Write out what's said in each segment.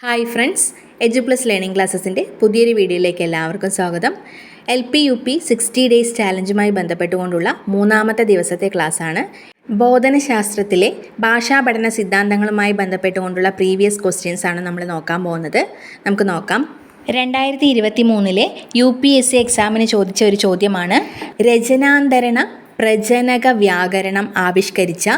Hi friends edu plus learning ക്ലാസ്സസിന്റെ പുതിയൊരു വീഡിയോയിലേക്ക് എല്ലാവർക്കും സ്വാഗതം. L P U P sixty days ചാലഞ്ചുമായി ബന്ധപ്പെട്ടുകൊണ്ടുള്ള മൂന്നാമത്തെ ദിവസത്തെ ക്ലാസ്സാണ്. ബോധനശാസ്ത്രത്തിലെ ഭാഷാ പഠന സിദ്ധാന്തങ്ങളുമായി ബന്ധപ്പെട്ടുകൊണ്ടുള്ള പ്രീവിയസ് ക്വസ്റ്റ്യൻസ് ആണ് നമ്മൾ നോക്കാൻ പോകുന്നത്. നമുക്ക് നോക്കാം. രണ്ടായിരത്തി ഇരുപത്തി മൂന്നിലെ യു പി എസ് സി എക്സാമിന് ചോദിച്ച ഒരു ചോദ്യമാണ്. രചനാന്തരണ പ്രജനക വ്യാകരണം ആവിഷ്കരിച്ച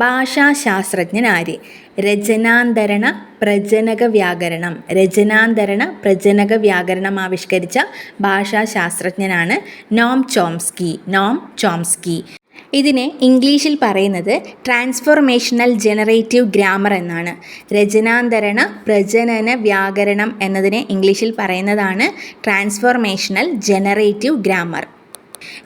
ഭാഷാശാസ്ത്രജ്ഞൻ ആര്? രചനാന്തരണ പ്രജനക വ്യാകരണം. രചനാന്തരണ പ്രജനക വ്യാകരണം ആവിഷ്കരിച്ച ഭാഷാശാസ്ത്രജ്ഞനാണ് നോം ചോംസ്കി. Noam Chomsky. ഇതിനെ ഇംഗ്ലീഷിൽ പറയുന്നത് ട്രാൻസ്ഫോർമേഷണൽ ജനറേറ്റീവ് ഗ്രാമർ എന്നാണ്. രചനാന്തരണ പ്രജനന വ്യാകരണം എന്നതിനെ ഇംഗ്ലീഷിൽ പറയുന്നതാണ് ട്രാൻസ്ഫോർമേഷണൽ ജനറേറ്റീവ് ഗ്രാമർ.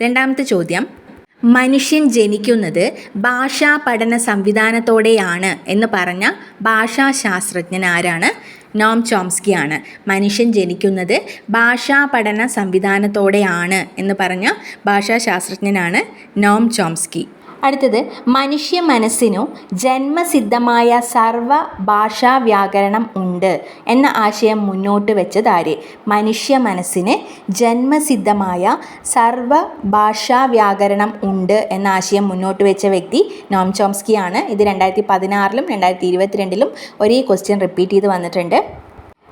രണ്ടാമത്തെ ചോദ്യം. മനുഷ്യൻ ജനിക്കുന്നത് ഭാഷാ പഠന സംവിധാനത്തോടെയാണ് എന്ന് പറഞ്ഞ ഭാഷാശാസ്ത്രജ്ഞൻ ആരാണ്? നോം ചോംസ്കി ആണ്. മനുഷ്യൻ ജനിക്കുന്നത് ഭാഷാ പഠന സംവിധാനത്തോടെയാണ് എന്ന് പറഞ്ഞ ഭാഷാശാസ്ത്രജ്ഞനാണ് നോം ചോംസ്കി. അടുത്തത് മനുഷ്യ മനസ്സിനു ജന്മസിദ്ധമായ സർവ ഭാഷാ വ്യാകരണം ഉണ്ട് എന്ന ആശയം മുന്നോട്ട് വെച്ചതാര് മനുഷ്യ മനസ്സിന് ജന്മസിദ്ധമായ സർവ ഭാഷാ വ്യാകരണം ഉണ്ട് എന്ന ആശയം മുന്നോട്ട് വെച്ച വ്യക്തി നോം ചോംസ്കി ആണ് ഇത് രണ്ടായിരത്തി പതിനാറിലും രണ്ടായിരത്തി ഇരുപത്തിരണ്ടിലും ഒരേ ക്വസ്റ്റ്യൻ റിപ്പീറ്റ് ചെയ്ത് വന്നിട്ടുണ്ട്.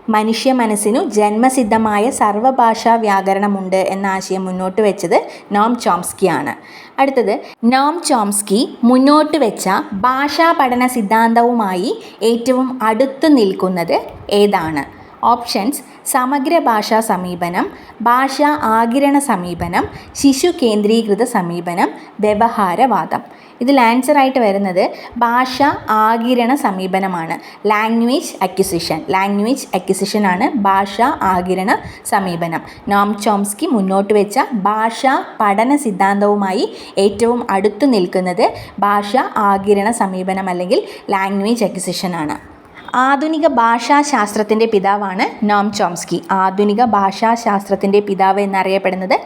മനുഷ്യ മനസ്സിനു ജന്മസിദ്ധമായ സർവഭാഷാ വ്യാകരണമുണ്ട് എന്ന ആശയം മുന്നോട്ട് വെച്ചത് നോം ചോംസ്കിയാണ്. അടുത്തത് നോം ചോംസ്കി മുന്നോട്ട് വെച്ച ഭാഷാ പഠന സിദ്ധാന്തവുമായി ഏറ്റവും അടുത്ത് നിൽക്കുന്നത് ഏതാണ്? ഓപ്ഷൻസ് സമഗ്ര ഭാഷാ സമീപനം ഭാഷാ ആകിരണ സമീപനം ശിശു കേന്ദ്രീകൃത സമീപനം വ്യവഹാരവാദം. ഇതിൽ ആൻസറായിട്ട് വരുന്നത് ഭാഷ ആകിരണ സമീപനമാണ്. ലാംഗ്വേജ് അക്വിസിഷൻ ലാംഗ്വേജ് അക്വിസിഷനാണ് ഭാഷ ആകിരണ സമീപനം. നോം ചോംസ്കി മുന്നോട്ട് വെച്ച ഭാഷാ പഠന സിദ്ധാന്തവുമായി ഏറ്റവും അടുത്തു നിൽക്കുന്നത് ഭാഷ ആകിരണ സമീപനം അല്ലെങ്കിൽ ലാംഗ്വേജ് അക്വിസിഷൻ ആണ്. ആധുനിക ഭാഷാശാസ്ത്രത്തിന്റെ പിതാവാണ് നോം ചോംസ്കി. ആധുനിക ഭാഷാശാസ്ത്രത്തിന്റെ പിതാവ് എന്നറിയപ്പെടുന്നത്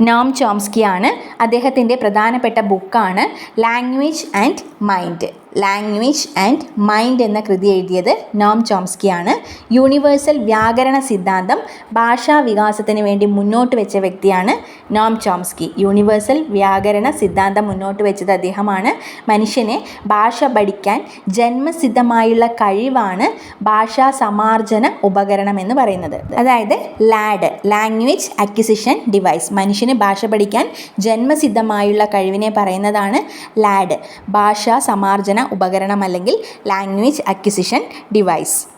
നോം ചോംസ്കി ആണ് അദ്ദേഹത്തിന്റെ പ്രധാനപ്പെട്ട ബുക്കാണ് language and mind language and mind എന്ന കൃതി എഴുതിയത് നോം ചോംസ്കിയാണ്. യൂണിവേഴ്സൽ വ്യാകരണ സിദ്ധാന്തം ഭാഷാ വികാസത്തിന് വേണ്ടി മുന്നോട്ട് വെച്ച വ്യക്തിയാണ് നോം ചോംസ്കി. യൂണിവേഴ്സൽ വ്യാകരണ സിദ്ധാന്തം മുന്നോട്ട് വെച്ചത് അദ്ദേഹമാണ്. മനുഷ്യനെ ഭാഷ പഠിക്കാൻ ജന്മസിദ്ധമായുള്ള കഴിവാണ് ഭാഷാ സമാർജന ഉപകരണം എന്ന് പറയുന്നത്. അതായത് ലാഡ് ലാംഗ്വേജ് അക്വിസിഷൻ ഡിവൈസ്. മനുഷ്യന് ഭാഷ പഠിക്കാൻ ജന്മസിദ്ധമായുള്ള കഴിവിനെ പറയുന്നതാണ് ലാഡ്. ഭാഷാ സമാർജന ഉപകരണം അല്ലെങ്കിൽ ലാംഗ്വേജ് അക്വിസിഷൻ ഡിവൈസ്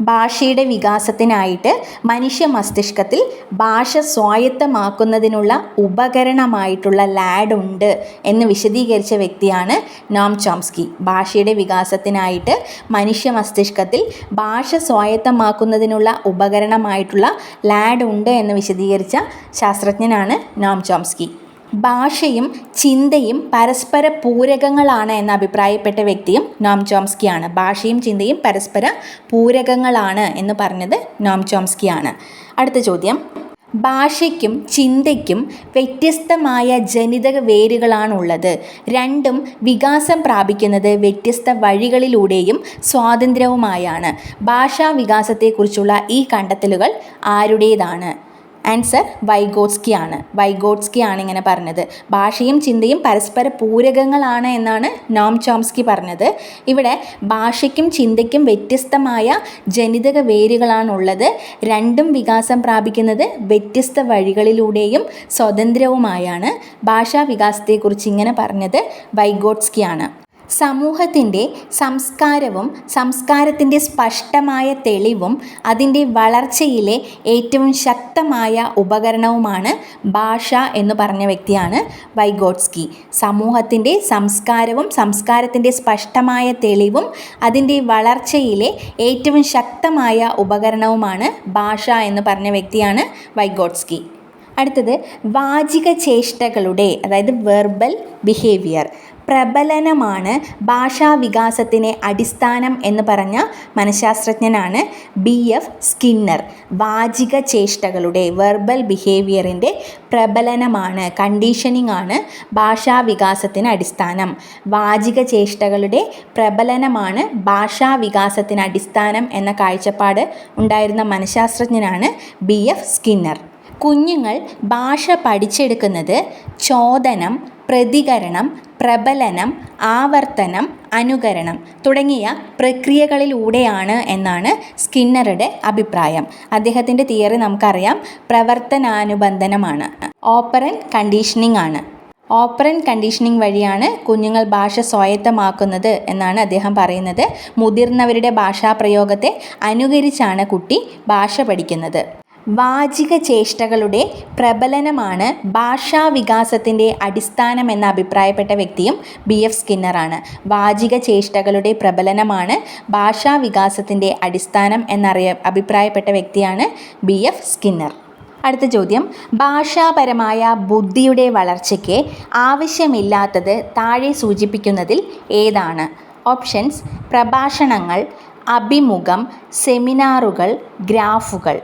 ഭാഷയുടെ വികാസത്തിനായിട്ട് മനുഷ്യ മസ്തിഷ്കത്തിൽ ഭാഷ സ്വായത്തമാക്കുന്നതിനുള്ള ഉപകരണമായിട്ടുള്ള ലാഡ് ഉണ്ട് എന്ന് വിശദീകരിച്ച വ്യക്തിയാണ് നോം ചോംസ്കി. ഭാഷയുടെ വികാസത്തിനായിട്ട് മനുഷ്യ മസ്തിഷ്കത്തിൽ ഭാഷ സ്വായത്തമാക്കുന്നതിനുള്ള ഉപകരണമായിട്ടുള്ള ലാഡ് ഉണ്ട് എന്ന് വിശദീകരിച്ച ശാസ്ത്രജ്ഞനാണ് നോം ചോംസ്കി. ഭാഷയും ചിന്തയും പരസ്പര പൂരകങ്ങളാണ് എന്ന് അഭിപ്രായപ്പെട്ട വ്യക്തിയും നോം ചോംസ്കിയാണ്. ഭാഷയും ചിന്തയും പരസ്പര പൂരകങ്ങളാണ് എന്ന് പറഞ്ഞത് നോം ചോംസ്കിയാണ്. അടുത്ത ചോദ്യം. ഭാഷയ്ക്കും ചിന്തയ്ക്കും വ്യത്യസ്തമായ ജനിതക വേരുകളാണുള്ളത്. രണ്ടും വികാസം പ്രാപിക്കുന്നത് വ്യത്യസ്ത വഴികളിലൂടെയും സ്വാതന്ത്ര്യവുമായാണ്. ഭാഷാ വികാസത്തെക്കുറിച്ചുള്ള ഈ കണ്ടെത്തലുകൾ ആരുടേതാണ്? ആൻസർ വൈഗോട്സ്കി ആണ്. വൈഗോട്സ്കി ആണ് ഇങ്ങനെ പറഞ്ഞത്. ഭാഷയും ചിന്തയും പരസ്പര പൂരകങ്ങളാണ് എന്നാണ് നോം ചോംസ്കി പറഞ്ഞത്. ഇവിടെ ഭാഷയ്ക്കും ചിന്തയ്ക്കും വ്യത്യസ്തമായ ജനിതക വേരുകളാണുള്ളത്. രണ്ടും വികാസം പ്രാപിക്കുന്നത് വ്യത്യസ്ത വഴികളിലൂടെയും സ്വതന്ത്രവുമായാണ്. ഭാഷാ വികാസത്തെക്കുറിച്ച് ഇങ്ങനെ പറഞ്ഞത് വൈഗോട്സ്കി ആണ്. സമൂഹത്തിന്റെ സംസ്കാരവും സംസ്കാരത്തിന്റെ സ്പഷ്ടമായ തെളിവും അതിന്റെ വളർച്ചയിലെ ഏറ്റവും ശക്തമായ ഉപകരണവുമാണ് ഭാഷ എന്ന് പറഞ്ഞ വ്യക്തിയാണ് വൈഗോട്സ്കി. സമൂഹത്തിന്റെ സംസ്കാരവും സംസ്കാരത്തിന്റെ സ്പഷ്ടമായ തെളിവും അതിന്റെ വളർച്ചയിലെ ഏറ്റവും ശക്തമായ ഉപകരണവുമാണ് ഭാഷ എന്ന് പറഞ്ഞ വ്യക്തിയാണ് വൈഗോട്സ്കി. അടുത്തത് വാചിക ചേഷ്ടകളുടെ അതായത് വെർബൽ ബിഹേവിയർ പ്രബലനമാണ് ഭാഷാവികാസത്തിന് അടിസ്ഥാനം എന്ന് പറഞ്ഞ മനഃശാസ്ത്രജ്ഞനാണ് ബി എഫ് സ്കിന്നർ. വാചിക ചേഷ്ടകളുടെ വെർബൽ ബിഹേവിയറിന്റെ പ്രബലനമാണ് കണ്ടീഷനിങ് ആണ് ഭാഷാവികാസത്തിന് അടിസ്ഥാനം. വാചിക ചേഷ്ടകളുടെ പ്രബലനമാണ് ഭാഷാവികാസത്തിന് അടിസ്ഥാനം എന്ന കാഴ്ചപ്പാട് ഉണ്ടായിരുന്ന മനഃശാസ്ത്രജ്ഞനാണ് ബി എഫ് സ്കിന്നർ. കുഞ്ഞുങ്ങൾ ഭാഷ പഠിച്ചെടുക്കുന്നത് ചോദനം പ്രതികരണം പ്രബലനം ആവർത്തനം അനുകരണം തുടങ്ങിയ പ്രക്രിയകളിലൂടെയാണ് എന്നാണ് സ്കിന്നറുടെ അഭിപ്രായം. അദ്ദേഹത്തിന്റെ തിയറി നമുക്കറിയാം പ്രവർത്തനാനുബന്ധനമാണ്. ഓപ്പറൻ കണ്ടീഷനിങ് ആണ്. ഓപ്പറൻ കണ്ടീഷനിങ് വഴിയാണ് കുഞ്ഞുങ്ങൾ ഭാഷ സ്വായത്തമാക്കുന്നത് എന്നാണ് അദ്ദേഹം പറയുന്നത്. മുതിർന്നവരുടെ ഭാഷാപ്രയോഗത്തെ അനുകരിച്ചാണ് കുട്ടി ഭാഷ പഠിക്കുന്നത്. വാചിക ചേഷ്ടകളുടെ പ്രബലനമാണ് ഭാഷാവികാസത്തിന്റെ അടിസ്ഥാനമെന്ന് അഭിപ്രായപ്പെട്ട വ്യക്തിയും ബി എഫ് സ്കിന്നറാണ്. വാചിക ചേഷ്ടകളുടെ പ്രബലനമാണ് ഭാഷാവികാസത്തിന്റെ അടിസ്ഥാനം എന്നറിയ അഭിപ്രായപ്പെട്ട വ്യക്തിയാണ് ബി എഫ് സ്കിന്നർ. അടുത്ത ചോദ്യം. ഭാഷാപരമായ ബുദ്ധിയുടെ വളർച്ചയ്ക്ക് ആവശ്യമില്ലാത്തത് താഴെ സൂചിപ്പിക്കുന്നതിൽ ഏതാണ്? ഓപ്ഷൻസ്. പ്രഭാഷണങ്ങൾ അഭിമുഖം സെമിനാറുകൾ ഗ്രാഫുകൾ.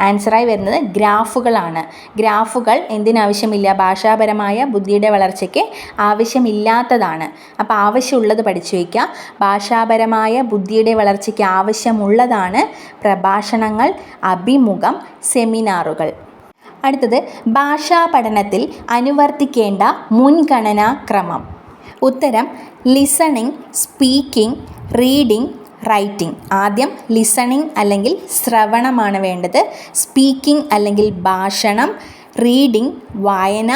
ആൻസറായി വരുന്നത് ഗ്രാഫുകളാണ്. ഗ്രാഫുകൾ എന്തിനാവശ്യമില്ല? ഭാഷാപരമായ ബുദ്ധിയുടെ വളർച്ചയ്ക്ക് ആവശ്യമില്ലാത്തതാണ്. അപ്പോൾ ആവശ്യമുള്ളത് പഠിച്ചു വയ്ക്കുക. ഭാഷാപരമായ ബുദ്ധിയുടെ വളർച്ചയ്ക്ക് ആവശ്യമുള്ളതാണ് പ്രഭാഷണങ്ങൾ അഭിമുഖം സെമിനാറുകൾ. അടുത്തത് ഭാഷാ പഠനത്തിൽ അനുവർത്തിക്കേണ്ട മുൻഗണനാ ക്രമം ഉത്തരം ലിസണിംഗ് സ്പീക്കിംഗ് റീഡിംഗ് റൈറ്റിംഗ്. ആദ്യം ലിസണിങ് അല്ലെങ്കിൽ ശ്രവണമാണ് വേണ്ടത്. സ്പീക്കിംഗ് അല്ലെങ്കിൽ ഭാഷണം റീഡിംഗ് വായന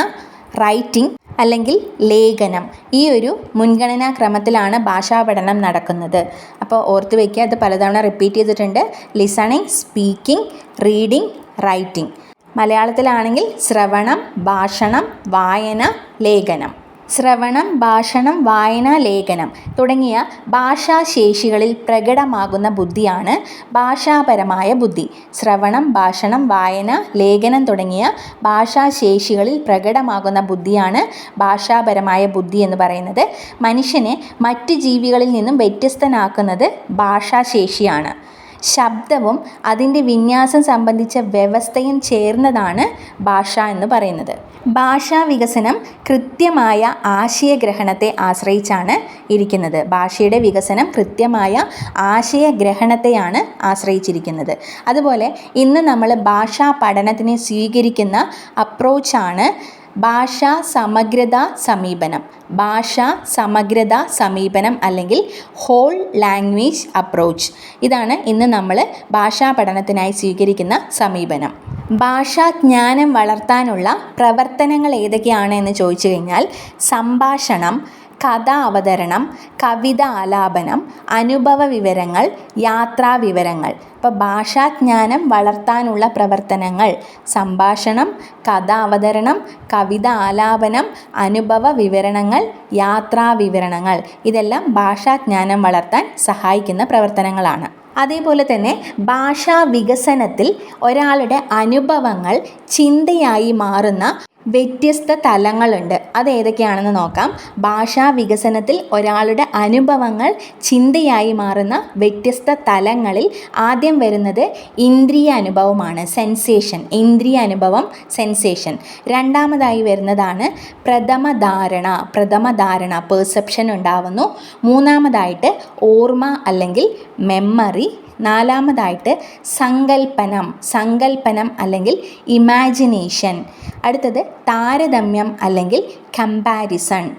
റൈറ്റിംഗ് അല്ലെങ്കിൽ ലേഖനം. ഈ ഒരു മുൻഗണനാ ക്രമത്തിലാണ് ഭാഷാ പഠനം നടക്കുന്നത്. അപ്പോൾ ഓർത്ത് വയ്ക്കുക അത് പലതവണ റിപ്പീറ്റ് ചെയ്തിട്ടുണ്ട്. Listening speaking reading writing. മലയാളത്തിലാണെങ്കിൽ ശ്രവണം ഭാഷണം വായന ലേഖനം. ശ്രവണം ഭാഷണം വായന ലേഖനം തുടങ്ങിയ ഭാഷാശേഷികളിൽ പ്രകടമാകുന്ന ബുദ്ധിയാണ് ഭാഷാപരമായ ബുദ്ധി. ശ്രവണം ഭാഷണം വായന ലേഖനം തുടങ്ങിയ ഭാഷാശേഷികളിൽ പ്രകടമാകുന്ന ബുദ്ധിയാണ് ഭാഷാപരമായ ബുദ്ധി എന്ന് പറയുന്നത്. മനുഷ്യനെ മറ്റ് ജീവികളിൽ നിന്നും വ്യത്യസ്തനാക്കുന്നത് ഭാഷാശേഷിയാണ്. ശബ്ദവും അതിന്റെ വിന്യാസം സംബന്ധിച്ച വ്യവസ്ഥയും ചേർന്നതാണ് ഭാഷ എന്ന് പറയുന്നത്. ഭാഷാ വികസനം കൃത്യമായ ആശയഗ്രഹണത്തെ ആശ്രയിച്ചാണ് ഇരിക്കുന്നത്. ഭാഷയുടെ വികസനം കൃത്യമായ ആശയഗ്രഹണത്തെയാണ് ആശ്രയിച്ചിരിക്കുന്നത്. അതുപോലെ ഇന്ന് നമ്മൾ ഭാഷാ പഠനത്തിനെ സ്വീകരിക്കുന്ന അപ്രോച്ചാണ് ഭാഷാ സമഗ്രത സമീപനം. ഭാഷാ സമഗ്രത സമീപനം അല്ലെങ്കിൽ ഹോൾ ലാംഗ്വേജ് അപ്രോച്ച് ഇതാണ് ഇന്ന് നമ്മൾ ഭാഷാ പഠനത്തിനായി സ്വീകരിക്കുന്ന സമീപനം. ഭാഷാജ്ഞാനം വളർത്താനുള്ള പ്രവർത്തനങ്ങൾ ഏതൊക്കെയാണ് എന്ന് ചോദിച്ചു കഴിഞ്ഞാൽ സംഭാഷണം കഥ അവതരണം കവിത ആലാപനം അനുഭവ വിവരങ്ങൾ യാത്രാ വിവരങ്ങൾ ഇപ്പോൾ ഭാഷാജ്ഞാനം വളർത്താനുള്ള പ്രവർത്തനങ്ങൾ സംഭാഷണം കഥ അവതരണം കവിത ആലാപനം അനുഭവ വിവരണങ്ങൾ യാത്രാ വിവരണങ്ങൾ ഇതെല്ലാം ഭാഷാജ്ഞാനം വളർത്താൻ സഹായിക്കുന്ന പ്രവർത്തനങ്ങളാണ്. അതേപോലെ തന്നെ ഭാഷാ വികസനത്തിൽ ഒരാളുടെ അനുഭവങ്ങൾ ചിന്തയായി മാറുന്ന വ്യത്യസ്ത തലങ്ങളുണ്ട്. അത് ഏതൊക്കെയാണെന്ന് നോക്കാം. ഭാഷാ വികസനത്തിൽ ഒരാളുടെ അനുഭവങ്ങൾ ചിന്തയായി മാറുന്ന വ്യത്യസ്ത തലങ്ങളിൽ ആദ്യം വരുന്നത് ഇന്ദ്രിയ അനുഭവമാണ് സെൻസേഷൻ ഇന്ദ്രിയ അനുഭവം സെൻസേഷൻ രണ്ടാമതായി വരുന്നതാണ് പ്രഥമ ധാരണ. പ്രഥമ ധാരണ പെർസെപ്ഷൻ ഉണ്ടാവുന്നു. മൂന്നാമതായിട്ട് ഓർമ്മ അല്ലെങ്കിൽ മെമ്മറി നാലാമതായിട്ട് സങ്കൽപ്പനം സങ്കൽപ്പനം അല്ലെങ്കിൽ ഇമാജിനേഷൻ അടുത്തത് താരതമ്യം അല്ലെങ്കിൽ കമ്പാരിസൺ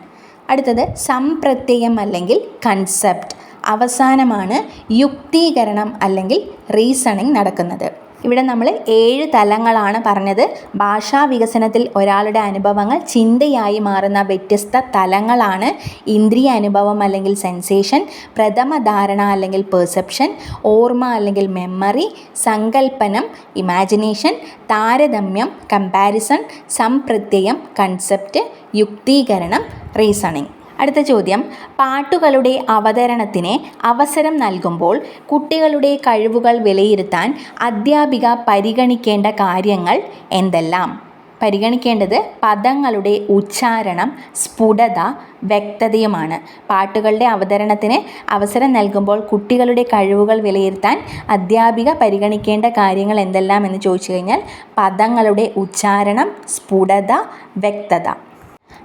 അടുത്തത് സംപ്രത്യയം അല്ലെങ്കിൽ കൺസെപ്റ്റ് അവസാനമാണ് യുക്തീകരണം അല്ലെങ്കിൽ റീസണിങ് നടക്കുന്നത്. ഇവിടെ നമ്മൾ ഏഴ് തലങ്ങളാണ് പറഞ്ഞത്. ഭാഷാ വികസനത്തിൽ ഒരാളുടെ അനുഭവങ്ങൾ ചിന്തയായി മാറുന്ന വ്യത്യസ്ത തലങ്ങളാണ് ഇന്ദ്രിയ അനുഭവം അല്ലെങ്കിൽ സെൻസേഷൻ പ്രഥമ ധാരണ അല്ലെങ്കിൽ പെർസെപ്ഷൻ ഓർമ്മ അല്ലെങ്കിൽ മെമ്മറി സങ്കല്പനം ഇമാജിനേഷൻ താരതമ്യം കമ്പാരിസൺ സംപ്രത്യയം കൺസെപ്റ്റ് യുക്തീകരണം റീസണിങ് അടുത്ത ചോദ്യം. പാട്ടുകളുടെ അവതരണത്തിന് അവസരം നൽകുമ്പോൾ കുട്ടികളുടെ കഴിവുകൾ വിലയിരുത്താൻ അധ്യാപിക പരിഗണിക്കേണ്ട കാര്യങ്ങൾ എന്തെല്ലാം? പരിഗണിക്കേണ്ടത് പദങ്ങളുടെ ഉച്ചാരണം സ്ഫുടത വ്യക്തതയുമാണ്. പാട്ടുകളുടെ അവതരണത്തിന് അവസരം നൽകുമ്പോൾ കുട്ടികളുടെ കഴിവുകൾ വിലയിരുത്താൻ അധ്യാപിക പരിഗണിക്കേണ്ട കാര്യങ്ങൾ എന്തെല്ലാം എന്ന് ചോദിച്ചു കഴിഞ്ഞാൽ പദങ്ങളുടെ ഉച്ചാരണം സ്ഫുടത വ്യക്തത.